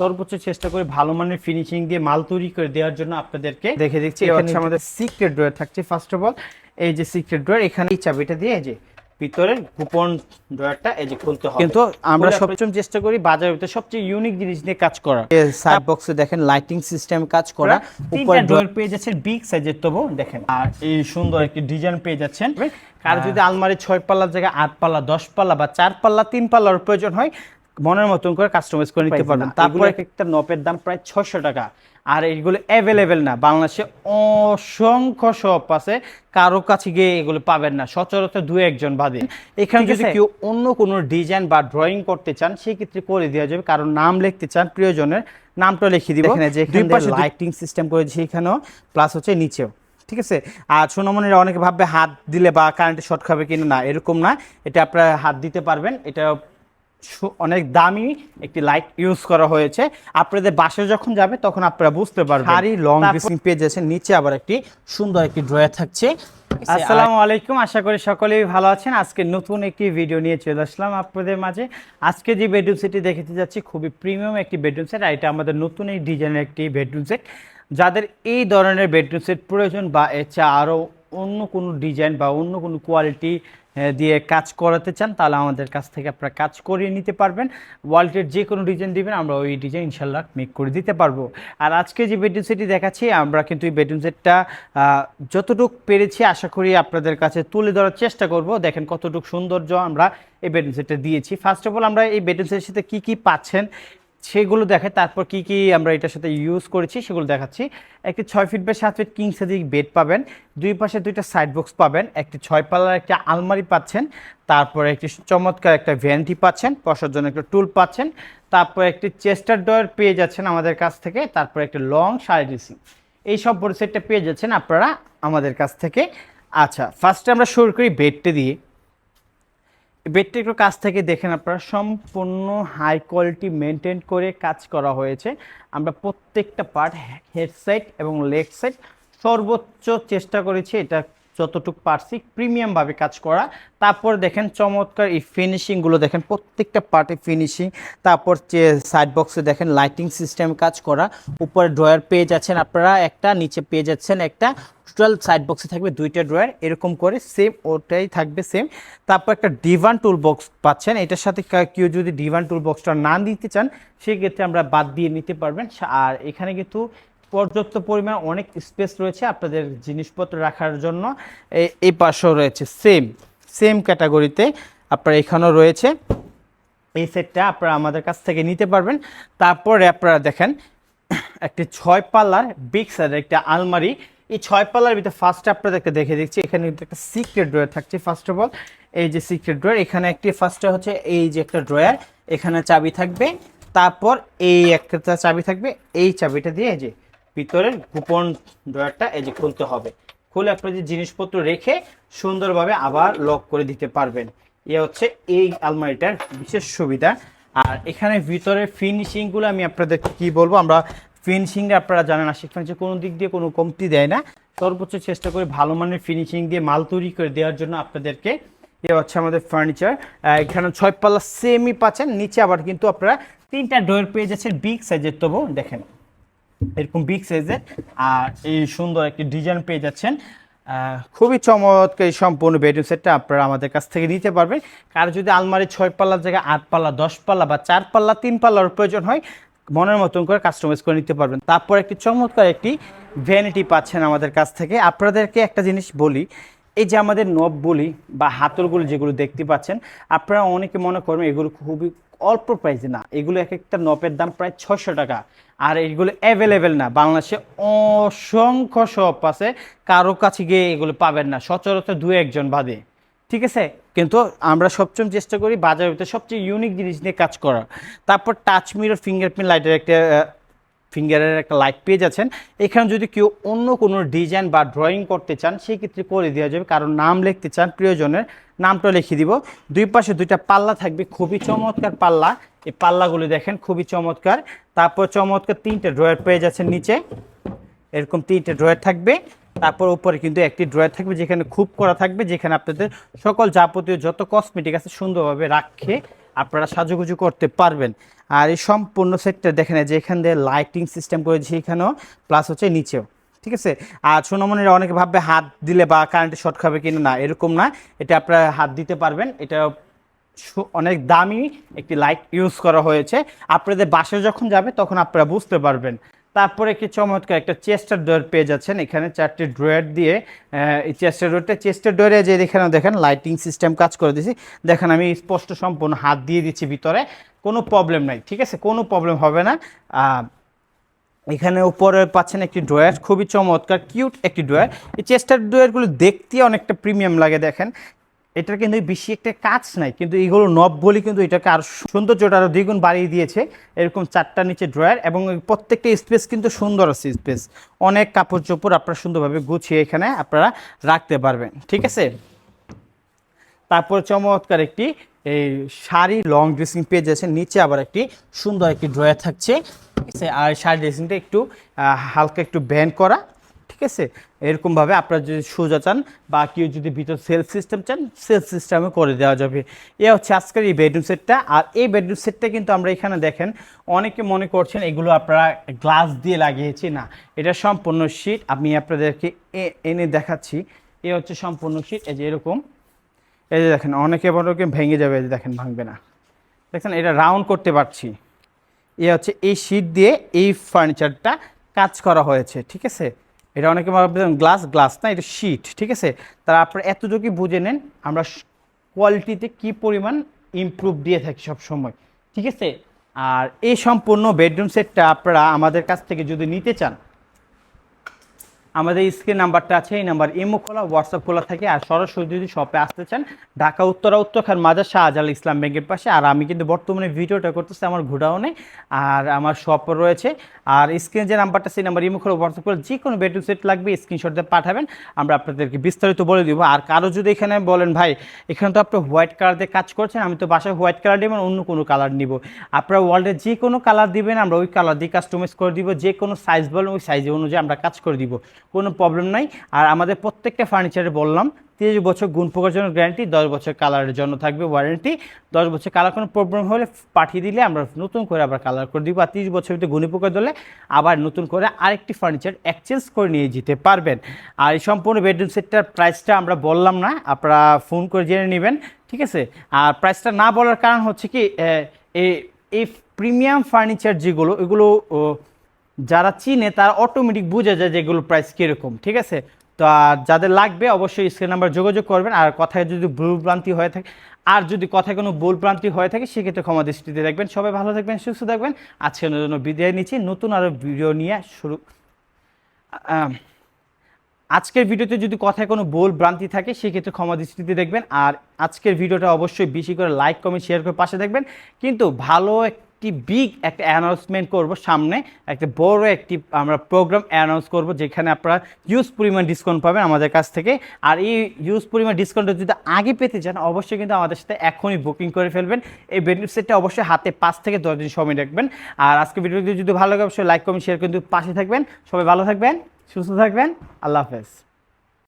সর্বোচ্চ চেষ্টা করি ভালো মানের ফিনিশিং দিয়ে মাল তৈরি করে দেওয়ার জন্য আপনাদেরকে দেখে দিচ্ছি। হচ্ছে আমাদের সিক্রেট ড্রয়ার থাকছে। ফার্স্ট অফ অল এই যে সিক্রেট ড্রয়ার এখানে এই চাবিটা দিয়ে এই যে ভিতরের গোপন ড্রয়ারটা এই যে খুলতে হবে। কিন্তু আমরা সবসময় চেষ্টা করি বাজারের ভিতরে সবচেয়ে ইউনিক জিনিস নিয়ে কাজ করা। সাইড বক্সে দেখেন লাইটিং সিস্টেম কাজ করা। উপরে ড্রয়ার পেয়ে যাচ্ছেন বিগ সাইজের তবু দেখেন। আর এই সুন্দর একটি ডিজাইন পেয়ে যাচ্ছেন। আর যদি আলমারি ছয় পাল্লার জায়গায় আট পাল্লা দশ পাল্লা বা চার পাল্লা তিন পাল্লার প্রয়োজন হয় মনের মতন করে কাস্টমাইজ করে নিতে পারবেন। তারপরে একটা নপের দাম প্রায় ছয়শো টাকা। আর এইগুলো অ্যাভেলেবেল না। বাংলাদেশে অসংখ্য শপ আছে কারও কাছে গিয়ে এগুলো পাবেন না। সচরাচর দু একজন বাদে। এখানে যদি কেউ অন্য কোনো ডিজাইন বা ড্রয়িং করতে চান সেই ক্ষেত্রে করে দেওয়া যাবে। কারণ নাম লিখতে চান প্রিয়জনের নামটা লিখে দিব। যে দুই পাশে লাইটিং সিস্টেম করেছি এখানেও প্লাস হচ্ছে নিচেও। ঠিক আছে? আর সোনামণিরা অনেকে ভাববে হাত দিলে বা কারেন্টে শর্ট খাবে কিনা? না এরকম না। এটা আপনারা হাত দিতে পারবেন। এটা অনেক দামি একটি লাইট ইউজ করা হয়েছে। আপনাদের বাসে যখন যাবে তখন আপনারা বুঝতে পারবেন। হারি লং ড্রেসিং পেজ আছে নিচে আবার একটি সুন্দর একটি ড্রয়ার থাকছে। আসসালামু আলাইকুম আশা করি সকলেই ভালো আছেন। আজকে নতুন একটি ভিডিও নিয়ে চলে আসলাম আপনাদের মাঝে। আজকে যে বেডরুম সেটটি দেখাতে যাচ্ছি খুবই প্রিমিয়াম একটি বেডরুম সেট আর এটা আমাদের নতুন এই ডিজাইনের একটি বেডরুম সেট যাদের এই ধরনের বেডরুম সেট প্রয়োজন বা এছাড়া আরও অন্য কোনো ডিজাইন বা অন্য কোনো কোয়ালিটি দিয়ে কাজ করাতে চান, তাহলে আমাদের কাছ থেকে আপনারা কাজ করিয়ে নিতে পারবেন। ওয়ালটের যে কোনো ডিজাইন দিবেন, আমরা ওই ডিজাইন ইনশাল্লাহ মেক করে দিতে পারব। আর আজকে যে বেডরুম সেটটি দেখাচ্ছি, আমরা কিন্তু এই বেডরুম সেটটা যতটুকু পেরেছি, আশা করি আপনাদের কাছে তুলে ধরার চেষ্টা করব। দেখেন কতটুকু সৌন্দর্য আমরা এই বেডরুম সেটটা দিয়েছি। ফার্স্ট অফ অল আমরা এই বেডরুম সেটের সাথে কী কী পাচ্ছেন সেগুলো দেখে তারপর কি কি আমরা এটার সাথে ইউজ করেছি সেগুলো দেখাচ্ছি। একটি ছয় ফিট বাই সাত ফিট কিং সাইজের বেড পাবেন। দুই পাশে দুইটা সাইড বক্স পাবেন। একটি ছয় পাল্লার একটা আলমারি পাচ্ছেন। তারপরে একটি চমৎকার একটা ভ্যানিটি পাচ্ছেন। বসার জন্য একটা টুল পাচ্ছেন। তারপর একটি চেস্টার ডয়ার পেয়ে যাচ্ছেন আমাদের কাছ থেকে। তারপর একটি লং শাড়ি ড্রেসিং এই সব বড় সেটটা পেয়ে যাচ্ছেন আপনারা আমাদের কাছ থেকে। আচ্ছা ফার্স্টে আমরা শুরু করি বেডটা দিয়ে। বেডটা একটু কাছ থেকে দেখেন আপনারা, সম্পূর্ণ হাই কোয়ালিটি মেনটেন করে কাজ করা হয়েছে। আমরা প্রত্যেকটা পার্ট হেড সাইড এবং লেগ সাইড সর্বোচ্চ চেষ্টা করেছি এটা যতটুকু পারছি প্রিমিয়ামভাবে কাজ করা। তারপর দেখেন চমৎকার এই ফিনিশিংগুলো দেখেন, প্রত্যেকটা পার্টে ফিনিশিং তারপর যে সাইড বক্সে দেখেন লাইটিং সিস্টেম কাজ করা। উপরে ড্রয়ার পেয়ে যাচ্ছেন আপনারা একটা, নিচে পেয়ে যাচ্ছেন একটা। টোটাল সাইড বক্সে থাকবে দুইটা ড্রয়ার এরকম করে সেম ওটাই থাকবে সেম তারপর একটা ডিভান টুল বক্স পাচ্ছেন, এটার সাথে কেউ যদি ডিভান টুল বক্সটা না দিতে চান, সেক্ষেত্রে আমরা বাদ দিয়ে নিতে পারবেন। আর এখানে কিন্তু পর্যাপ্ত পরিমাণ অনেক স্পেস রয়েছে আপনাদের জিনিসপত্র রাখার জন্য। এই পাশেও রয়েছে সেম সেম ক্যাটাগরিতে আপনার এখানেও রয়েছে। এই সেটটা আপনারা আমাদের কাছ থেকে নিতে পারবেন। তারপরে আপনারা দেখেন, একটি ছয় পাল্লার বিগ সাইজের একটা আলমারি। এই ছয় পাল্লার ভিতরে ফার্স্ট আপনাদেরকে দেখে দিচ্ছি, এখানে কিন্তু একটা সিক্রেট ড্রয়ার থাকছে ফার্স্ট অফ অল এই যে সিক্রেট ড্রয়ার এখানে একটি ফার্স্টে হচ্ছে এই যে একটা ড্রয়ার এখানে চাবি থাকবে। তারপর এই একটা চাবি থাকবে, এই চাবিটা দিয়ে যে ভিতরের গোপন ড্রয়ারটা এই যে খুলতে হবে। খুলে আপনি যে জিনিসপত্র রেখে সুন্দরভাবে আবার লক করে দিতে পারবেন। এ হচ্ছে এই আলমারিটার বিশেষ সুবিধা। আর এখানে ভিতরের ফিনিশিংগুলো আমি আপনাদের কি বলব, আমরা ফিনিশিংটা আপনারা জানেন আশিক ফার্নিচার কোনো দিক দিয়ে কোনো কমতি দেয় না। সর্বোচ্চ চেষ্টা করে ভালো মানের ফিনিশিং দিয়ে মাল তৈরি করে দেওয়ার জন্য আপনাদেরকে। এ হচ্ছে আমাদের ফার্নিচার। এখানে ছয় পাল্লা সেমই পাচ্ছেন নিচে আবার কিন্তু আপনারা তিনটা ডোর পেয়ে যাচ্ছেন বিগ সাইজের তবু। দেখেন এরকম বিগ সাইজের আর এই সুন্দর একটি ডিজাইন পেয়ে যাচ্ছেন। খুবই চমৎকার এই সম্পূর্ণ বেডরুম সেটটা আপনারা আমাদের কাছ থেকে নিতে পারবেন। কার যদি আলমারি ছয় পাল্লার জায়গায় আট পাল্লা, দশ পাল্লা বা চার পাল্লা, তিন পাল্লার প্রয়োজন হয়, মনের মতন করে কাস্টমাইজ করে নিতে পারবেন। তারপর একটি চমৎকার একটি ভ্যানিটি পাচ্ছেন আমাদের কাছ থেকে। আপনাদেরকে একটা জিনিস বলি, এই যে আমাদের নবগুলি বা হাতলগুলো যেগুলো দেখতে পাচ্ছেন, আপনারা অনেকে মনে করবেন এগুলো খুবই অল্প প্রাইসে না। এগুলো এক একটা নপের দাম প্রায় ছশো টাকা। আর এগুলো অ্যাভেলেবেল না। বাংলাদেশে অসংখ্য শপ আছে। কারও কাছে গিয়ে এগুলো পাবেন না। সচরাচর দু একজন বাদে। ঠিক আছে? কিন্তু আমরা সবচেয়ে চেষ্টা করি বাজারের ভিতরে সবচেয়ে ইউনিক জিনিস নিয়ে কাজ করার। তারপর টাচ মিরর ফিঙ্গারপ্রিন্ট লাইটের একটা ফিঙ্গারের একটা লাইট পেয়ে যাচ্ছেন এখানে যদি কেউ অন্য কোনো ডিজাইন বা ড্রয়িং করতে চান সেই ক্ষেত্রে করে দেওয়া যাবে। কারণ নাম লিখতে চান প্রিয়জনের, নামটা লিখে দিব। দুই পাশে দুইটা পাল্লা থাকবে, খুবই চমৎকার পাল্লা। এই পাল্লাগুলি দেখেন, খুবই চমৎকার। তারপর চমৎকার তিনটে ড্রয়ার পেয়ে যাচ্ছেন নিচে। এরকম তিনটে ড্রয়ার থাকবে। তারপর উপরে কিন্তু একটি ড্রয়ার থাকবে, যেখানে খুব করা থাকবে, যেখানে আপনাদের সকল যাবতীয় যত কসমেটিক আছে, সুন্দরভাবে রাখে। আপনারা সাজুগুজু করতে পারবেন। আর এই সম্পূর্ণ সেটটা দেখেন যে এখান দিয়ে লাইটিং সিস্টেম করেছি এখানেও প্লাস হচ্ছে নিচেও। ঠিক আছে? আর সোনামণিরা অনেকে ভাববে, হাত দিলে বা কারেন্টে শর্ট খাবে কিনা? না, এরকম না। এটা আপনারা হাত দিতে পারবেন। এটা অনেক দামি একটি লাইট ইউজ করা হয়েছে। আপনাদের বাসে যখন যাবে, তখন আপনারা বুঝতে পারবেন। তারপরে কি চমৎকার, একটা চেস্টার ডোর পেয়ে যাচ্ছেন। এখানে চারটি ড্রয়ার দিয়ে এই চেস্টার ডোরটা, চেস্টার ডোরে যে এখানে দেখেন লাইটিং সিস্টেম কাজ করে দিয়েছি। দেখেন, আমি স্পষ্ট সম্পূর্ণ হাত দিয়ে দিচ্ছি ভিতরে, কোনো প্রবলেম নাই, ঠিক আছে? কোনো প্রবলেম হবে না। এখানে উপরে পাচ্ছেন একটি ড্রয়ার, খুবই চমৎকার কিউট একটি ড্রয়ার। এই চেস্টার ড্রয়ারগুলো দেখতে অনেকটা প্রিমিয়াম লাগে, দেখেন। এটার কিন্তু বেশি একটা কাজ নাই, কিন্তু এইগুলো নব বলি কিন্তু এটাকে আরও সৌন্দর্যটা আরও দ্বিগুণ বাড়িয়ে দিয়েছে। এরকম চারটা নিচে ড্রয়ার এবং প্রত্যেকটা স্পেস কিন্তু সুন্দর আছে স্পেস অনেক কাপড় চোপড় আপনারা সুন্দরভাবে গুছিয়ে এখানে আপনারা রাখতে পারবেন, ঠিক আছে? তারপর চমৎকার একটি এই শাড়ি লং ড্রেসিং পেয়ে যাচ্ছে নিচে আবার একটি সুন্দর একটি ড্রয়ার থাকছে, ঠিক আছে? আর শাড়ি ড্রেসিংটা একটু হালকা একটু ব্যান্ড করা। ঠিক আছে? এরকমভাবে আপনারা যদি সোজা চান বা কেউ যদি ভিতর সেলফ সিস্টেম চান সেলফ সিস্টেমে করে দেওয়া যাবে। এ হচ্ছে আজকের এই বেডরুম সেটটা। আর এই বেডরুম সেটটা কিন্তু আমরা এখানে দেখেন, অনেকে মনে করছেন এগুলো আপনারা গ্লাস দিয়ে লাগিয়েছি। না, এটা সম্পূর্ণ শীট। আমি আপনাদেরকে এনে দেখাচ্ছি। এ হচ্ছে সম্পূর্ণ শীট। এই যে এরকম। এই যে দেখেন, অনেকে বড় ভেঙে যাবে, এই যে দেখেন, ভাঙবে না। দেখেন এটা রাউন্ড করতে পারছি। এ হচ্ছে এই শীট দিয়ে এই ফার্নিচারটা কাজ করা হয়েছে, ঠিক আছে? এটা অনেকে ভাববেন গ্লাস গ্লাস না, এটা শিট ঠিক আছে? তারা আপনারা এতটুকুই বুঝে নেন আমরা কোয়ালিটিতে কি পরিমাণ ইমপ্রুভ দিয়ে থাকি সব সময় ঠিক আছে? আর এই সম্পূর্ণ বেডরুম সেটটা আপনারা আমাদের কাছ থেকে যদি নিতে চান আমাদের স্ক্রিন নাম্বারটা আছে, এই নাম্বার ইমো খোলা হোয়াটসঅ্যাপ খোলা থাকে। আর সরাসরি যদি শপে আসতে চান, ঢাকা, উত্তরা উত্তরখান মাজার শাহজাল ইসলাম ব্যাংকের পাশে। আর আমি কিন্তু বর্তমানে ভিডিওটা করতেছি আমার ঘোডাউনে আর আমার শপ রয়েছে। আর স্ক্রিনে যে নাম্বারটা সেই নাম্বার ইমো খোলা হোয়াটসঅ্যাপ করে যে কোনো বেডরুম সেট লাগবে স্ক্রিনশট দিয়ে পাঠাবেন। আমরা আপনাদেরকে বিস্তারিত বলে দিব। আর কারও যদি এখানে বলেন, ভাই, এখানে তো আপনি হোয়াইট কালার দিয়ে কাজ করছেন, আমি তো বাসায় হোয়াইট কালার নেবেন অন্য কোনো কালার নিব। আপনারা ওয়ার্ল্ডে যে কোনো কালার দিবেন, আমরা ওই কালার দিয়ে কাস্টমাইজ করে দিব। যে কোনো সাইজ বলেন, ওই সাইজ অনুযায়ী আমরা কাজ করে দিব। কোনো প্রবলেম নাই। আর আমাদের প্রত্যেকটা ফার্নিচারে বললাম, তিরিশ বছর গুণ পোকার জন্য গ্যারান্টি দশ বছর কালারের জন্য থাকবে ওয়ারেন্টি দশ বছর কালার কোনো প্রবলেম হলে পাঠিয়ে দিলে আমরা নতুন করে আবার কালার করে দিব। আর তিরিশ বছর ভিতরে গুণী পোকা ধরলে আবার নতুন করে আরেকটি ফার্নিচার এক্সচেঞ্জ করে নিয়ে যেতে পারবেন। আর এই সম্পূর্ণ বেডরুম সেটটার প্রাইসটা আমরা বললাম না, আপনারা ফোন করে জেনে নেবেন, ঠিক আছে? আর প্রাইসটা না বলার কারণ হচ্ছে কি এই- প্রিমিয়াম ফার্নিচার যেগুলো, এগুলো যারা চিনে তারা অটোমেটিক বুঝে যায় যে এগুলো প্রাইস কীরকম, ঠিক আছে? তো আর যাদের লাগবে অবশ্যই স্ক্রিন নাম্বার যোগাযোগ করবেন। আর কথায় যদি ভুলভ্রান্তি হয়ে থাকে, আর যদি কথায় কোনো ভুলভ্রান্তি হয়ে থাকে, সেক্ষেত্রে ক্ষমা দৃষ্টিতে দেখবেন। সবাই ভালো থাকবেন, সুস্থ থাকবেন। আজকের জন্য বিদায় নিচ্ছি। নতুন আরও ভিডিও নিয়ে শুরু আজকের ভিডিওতে যদি কথায় কোনো ভুল ভ্রান্তি থাকে, সেক্ষেত্রে ক্ষমা দৃষ্টিতে দেখবেন। আর আজকের ভিডিওটা অবশ্যই বেশি করে লাইক কমেন্ট শেয়ার করে পাশে দেখবেন। কিন্তু ভালো একটি বিগ একটা অ্যানাউন্সমেন্ট করব সামনে। একটা বড় একটি আমরা প্রোগ্রাম অ্যানাউন্স করব, যেখানে আপনারা ইউজ পরিমাণ ডিসকাউন্ট পাবেন আমাদের কাছ থেকে। আর এই ইউজ পরিমাণ ডিসকাউন্টটা যদি আগে পেতে চান, অবশ্যই কিন্তু আমাদের সাথে এখনই বুকিং করে ফেলবেন। এই বেনিফিট সেটটা অবশ্যই হাতে পাঁচ থেকে দশ দিন সময় রাখবেন। আর আজকে ভিডিওটি যদি ভালো লাগে, অবশ্যই লাইক কমেন্ট শেয়ার কিন্তু পাশে থাকবেন। সবাই ভালো থাকবেন, সুস্থ থাকবেন। আল্লাহ হাফেজ।